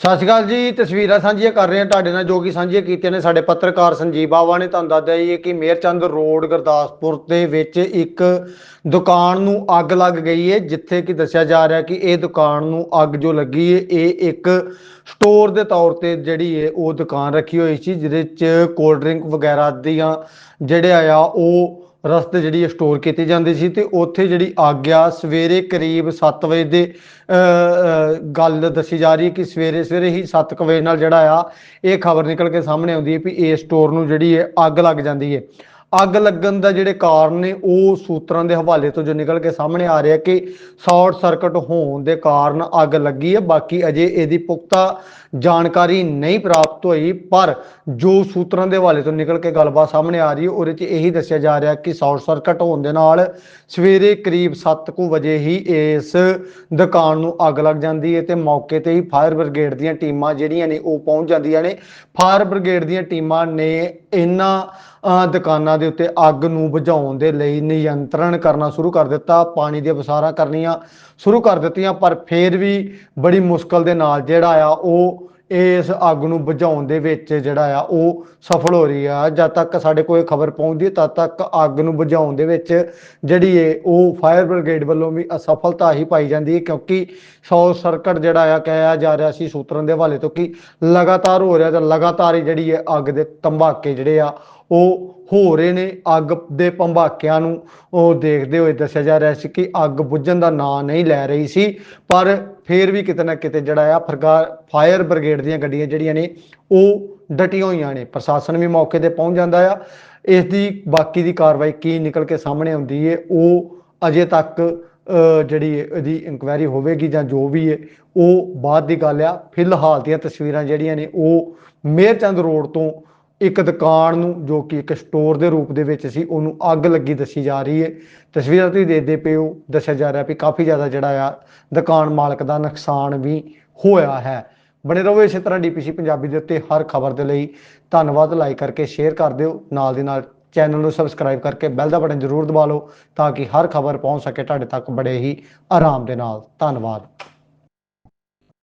ਸਤਿ ਸ਼੍ਰੀ ਅਕਾਲ ਜੀ, ਤਸਵੀਰਾਂ ਸਾਂਝੀਆਂ ਕਰ ਰਹੇ ਹਾਂ ਤੁਹਾਡੇ ਨਾਲ, ਜੋ ਕਿ ਸਾਂਝੀਆਂ ਕੀਤੀਆਂ ਨੇ ਸਾਡੇ ਪੱਤਰਕਾਰ ਸੰਜੀਵ ਬਾਵਾ ਨੇ। ਤੁਹਾਨੂੰ ਦੱਸ ਦਿਆ ਜੀ ਕਿ ਮੇਰਚੰਦ ਰੋਡ, ਗੁਰਦਾਸਪੁਰ ਦੇ ਵਿੱਚ ਇੱਕ ਦੁਕਾਨ ਨੂੰ ਅੱਗ ਲੱਗ ਗਈ ਹੈ ਜਿੱਥੇ ਕਿ ਦੱਸਿਆ ਜਾ ਰਿਹਾ ਕਿ ਇਹ ਦੁਕਾਨ ਨੂੰ ਅੱਗ ਜੋ ਲੱਗੀ ਹੈ ਇਹ ਇੱਕ ਸਟੋਰ ਦੇ ਤੌਰ ਤੇ ਜਿਹੜੀ ਹੈ ਉਹ ਦੁਕਾਨ ਰੱਖੀ ਹੋਈ ਸੀ, ਜਿਹਦੇ 'ਚ ਕੋਲਡ ਡਰਿੰਕ ਵਗੈਰਾ ਦੀਆਂ ਜਿਹੜੇ ਆ ਉਹ ਰਸਤੇ ਜਿਹੜੀ ਹੈ ਸਟੋਰ ਕੀਤੀ ਜਾਂਦੀ ਸੀ ਤੇ ਉੱਥੇ ਜਿਹੜੀ ਅੱਗ ਆ ਸਵੇਰੇ ਕਰੀਬ 7 ਵਜੇ ਦੇ ਗੱਲ ਦੱਸੀ ਜਾ ਰਹੀ ਹੈ ਕਿ ਸਵੇਰੇ ਸਵੇਰੇ ਹੀ 7 ਕੁ ਵਜੇ ਨਾਲ ਜਿਹੜਾ ਆ, ਇਹ ਖਬਰ ਨਿਕਲ ਕੇ ਸਾਹਮਣੇ ਆਉਂਦੀ ਹੈ ਵੀ ਇਹ ਸਟੋਰ ਨੂੰ ਜਿਹੜੀ ਹੈ ਅੱਗ ਲੱਗ ਜਾਂਦੀ ਹੈ। ਅੱਗ ਲੱਗਣ ਦਾ ਜਿਹੜੇ ਕਾਰਨ ਨੇ, ਉਹ ਸੂਤਰਾਂ ਦੇ ਹਵਾਲੇ ਤੋਂ ਜੋ ਨਿਕਲ ਕੇ ਸਾਹਮਣੇ ਆ ਰਿਹਾ ਕਿ ਸ਼ਾਰਟ ਸਰਕਟ ਹੋਣ ਦੇ ਕਾਰਨ ਅੱਗ ਲੱਗੀ ਹੈ। ਬਾਕੀ ਅਜੇ ਇਹਦੀ ਪੁਖਤਾ ਜਾਣਕਾਰੀ ਨਹੀਂ ਪ੍ਰਾਪਤ ਹੋਈ, ਪਰ ਜੋ ਸੂਤਰਾਂ ਦੇ ਹਵਾਲੇ ਤੋਂ ਨਿਕਲ ਕੇ ਗੱਲਬਾਤ ਸਾਹਮਣੇ ਆ ਰਹੀ ਹੈ, ਉਹਦੇ 'ਚ ਇਹੀ ਦੱਸਿਆ ਜਾ ਰਿਹਾ ਕਿ ਸ਼ਾਰਟ ਸਰਕਟ ਹੋਣ ਦੇ ਨਾਲ ਸਵੇਰੇ ਕਰੀਬ 7 ਕੁ ਵਜੇ ਹੀ ਇਸ ਦੁਕਾਨ ਨੂੰ ਅੱਗ ਲੱਗ ਜਾਂਦੀ ਹੈ ਤੇ ਮੌਕੇ ਤੇ ਹੀ ਫਾਇਰ ਬ੍ਰਿਗੇਡ ਦੀਆਂ ਟੀਮਾਂ ਜਿਹੜੀਆਂ ਨੇ, ਉਹ ਪਹੁੰਚ ਜਾਂਦੀਆਂ ਨੇ। ਫਾਇਰ ਬ੍ਰਿਗੇਡ ਦੀਆਂ ਟੀਮਾਂ ਨੇ ਇਹਨਾਂ ਅ, ਦੁਕਾਨਾਂ ਦੇ ਉੱਤੇ ਅੱਗ ਨੂੰ ਬੁਝਾਉਣ ਦੇ ਲਈ ਨਿਯੰਤਰਣ ਕਰਨਾ ਸ਼ੁਰੂ ਕਰ ਦਿੱਤਾ ਪਾਣੀ ਦੀਆਂ ਵਸਾਰਾਂ ਕਰਨੀਆਂ ਸ਼ੁਰੂ ਕਰ ਦਿੱਤੀਆਂ ਪਰ ਫਿਰ ਵੀ ਬੜੀ ਮੁਸ਼ਕਲ ਦੇ ਨਾਲ ਜਿਹੜਾ ਆ ਉਹ ਇਸ ਅੱਗ ਨੂੰ ਬੁਝਾਉਣ ਦੇ ਵਿੱਚ ਜਿਹੜਾ ਆ ਉਹ ਸਫਲ ਹੋ ਰਹੀ ਆ। ਜਦ ਤੱਕ ਸਾਡੇ ਕੋਲ ਖਬਰ ਪਹੁੰਚਦੀ ਤਦ ਤੱਕ ਅੱਗ ਨੂੰ ਬੁਝਾਉਣ ਦੇ ਵਿੱਚ ਜਿਹੜੀ ਏ ਉਹ ਫਾਇਰ ਬ੍ਰਿਗੇਡ ਵੱਲੋਂ ਵੀ ਅਸਫਲਤਾ ਹੀ ਪਾਈ ਜਾਂਦੀ ਹੈ, ਕਿਉਂਕਿ ਸ਼ਾਰਟ ਸਰਕਟ ਜਿਹੜਾ ਆ ਕਿਹਾ ਜਾ ਰਿਹਾ ਸੀ ਸੂਤਰਾਂ ਦੇ ਹਵਾਲੇ ਤੋਂ ਕਿ ਲਗਾਤਾਰ ਹੋ ਰਿਹਾ ਤਾਂ ਲਗਾਤਾਰ ਜਿਹੜੀ ਹੈ ਅੱਗ ਦੇ ਤੰਬਾਕੇ ਜਿਹੜੇ ਆ ਉਹ ਹੋ ਰਹੇ ਨੇ। ਅੱਗ ਦੇ ਭੰਬਾਕਿਆਂ ਨੂੰ ਉਹ ਦੇਖਦੇ ਹੋਏ ਦੱਸਿਆ ਜਾ ਰਿਹਾ ਸੀ ਕਿ ਅੱਗ ਬੁਝਣ ਦਾ ਨਾਂ ਨਹੀਂ ਲੈ ਰਹੀ ਸੀ, ਪਰ ਫੇਰ ਵੀ ਕਿਤੇ ਨਾ ਕਿਤੇ ਜਿਹੜਾ ਆ ਫਰਗਾ- ਫਾਇਰ ਬ੍ਰਿਗੇਡ ਦੀਆਂ ਗੱਡੀਆਂ ਜਿਹੜੀਆਂ ਨੇ ਉਹ ਡਟੀਆਂ ਹੋਈਆਂ ਨੇ। ਪ੍ਰਸ਼ਾਸਨ ਵੀ ਮੌਕੇ ਤੇ ਪਹੁੰਚ ਜਾਂਦਾ ਆ। ਇਸ ਦੀ ਬਾਕੀ ਦੀ ਕਾਰਵਾਈ ਕੀ ਨਿਕਲ ਕੇ ਸਾਹਮਣੇ ਆਉਂਦੀ ਏ ਉਹ ਅਜੇ ਤੱਕ ਅ, ਜਿਹੜੀ ਇਹਦੀ ਇਨਕੁਆਇਰੀ ਹੋਵੇਗੀ ਜਾਂ ਜੋ ਵੀ ਹੈ ਉਹ ਬਾਅਦ ਦੀ ਗੱਲ ਆ। ਫਿਲਹਾਲ ਦੀਆਂ ਤਸਵੀਰਾਂ ਜਿਹੜੀਆਂ ਨੇ ਉਹ ਮੇਰਚੰਦ ਰੋਡ ਤੋਂ ਇੱਕ ਦੁਕਾਨ ਨੂੰ, ਜੋ ਕਿ ਇੱਕ ਸਟੋਰ ਦੇ ਰੂਪ ਦੇ ਵਿੱਚ ਸੀ, ਉਹਨੂੰ ਅੱਗ ਲੱਗੀ ਦੱਸੀ ਜਾ ਰਹੀ ਹੈ। ਤਸਵੀਰਾਂ ਤੁਸੀਂ ਦੇਖਦੇ ਪਏ ਹੋ, ਦੱਸਿਆ ਜਾ ਰਿਹਾ ਵੀ ਕਾਫੀ ਜ਼ਿਆਦਾ ਜਿਹੜਾ ਆ, ਦੁਕਾਨ ਮਾਲਕ ਦਾ ਨੁਕਸਾਨ ਵੀ ਹੋਇਆ ਹੈ। ਬਣੇ ਰਹੋ ਇਸੇ ਤਰ੍ਹਾਂ ਡੀਪੀਸੀ ਪੰਜਾਬੀ ਦੇ ਉੱਤੇ ਹਰ ਖਬਰ ਦੇ ਲਈ। ਧੰਨਵਾਦ ਲਾਈਕ ਕਰਕੇ ਸ਼ੇਅਰ ਕਰ ਦਿਓ। ਨਾਲ ਦੀ ਨਾਲ ਚੈਨਲ ਨੂੰ ਸਬਸਕ੍ਰਾਈਬ ਕਰਕੇ ਬੈਲ ਦਾ ਬਟਨ ਜ਼ਰੂਰ ਦਬਾ ਲਓ, ਤਾਂ ਕਿ ਹਰ ਖਬਰ ਪਹੁੰਚ ਸਕੇ ਤੁਹਾਡੇ ਤੱਕ ਬੜੇ ਹੀ ਆਰਾਮ ਦੇ ਨਾਲ। ਧੰਨਵਾਦ।